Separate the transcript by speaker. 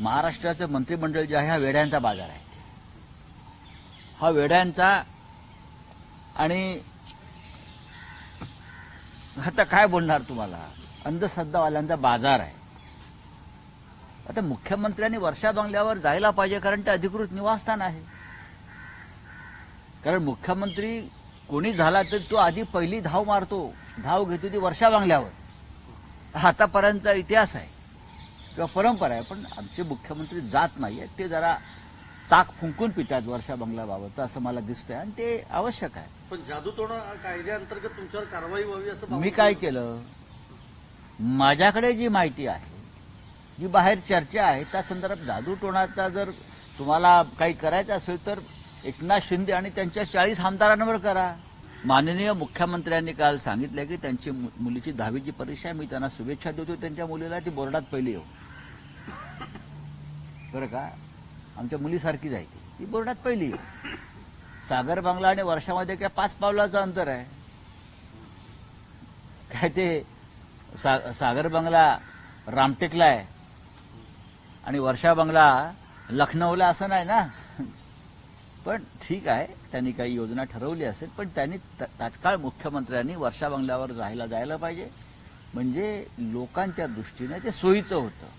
Speaker 1: महाराष्ट्राचं मंत्रिमंडळ जे आहे हा वेड्यांचा बाजार आहे. हा वेड्यांचा आणि आता काय बोलणार तुम्हाला? अंधश्रद्धावाल्यांचा बाजार आहे. आता मुख्यमंत्र्यांनी वर्षा बंगल्यावर जायला पाहिजे कारण ते अधिकृत निवासस्थान आहे. कारण मुख्यमंत्री कोणी झाला तर तो आधी पहिली धाव मारतो. धाव घेतो ती वर्षा बांगल्यावर आतापर्यंतचा इतिहास आहे. किंवा परंपरा आहे पण आमचे मुख्यमंत्री जात नाही आहेत. ते जरा ताक फुंकून पितात वर्षा बंगल्याबाबत असं मला दिसतंय. आणि ते आवश्यक आहे.
Speaker 2: पण जादूटोणा कायद्याअंतर्गत तुमच्यावर कारवाई व्हावी असं
Speaker 1: मी काय केलं? माझ्याकडे जी माहिती आहे जी बाहेर चर्चा आहे त्या संदर्भात जादूटोणाचा जर तुम्हाला काही करायचं असेल तर एकनाथ शिंदे आणि त्यांच्या चाळीस आमदारांवर करा. माननीय मुख्यमंत्र्यांनी काल सांगितलं की त्यांची मुलीची दहावीची परीक्षा आहे. मी त्यांना शुभेच्छा देतो त्यांच्या मुलीला ती बोर्डात पहिली येऊ. बरं का? आमच्या मुलीसारखीच आहे ती ती बोर्डात पहिली. सागर बांगला आणि वर्षामध्ये काय पाच पावलाचं अंतर आहे. काय ते सा, सागर बंगला रामटेकला आहे. आणि वर्षा बंगला लखनौला असं नाही ना? पण ठीक आहे. त्यांनी काही योजना ठरवली असेल पण त्यांनी तात्काळ मुख्यमंत्र्यांनी वर्षा बंगल्यावर राहायला जायला पाहिजे. म्हणजे लोकांच्या दृष्टीने ते सोयीचं होतं.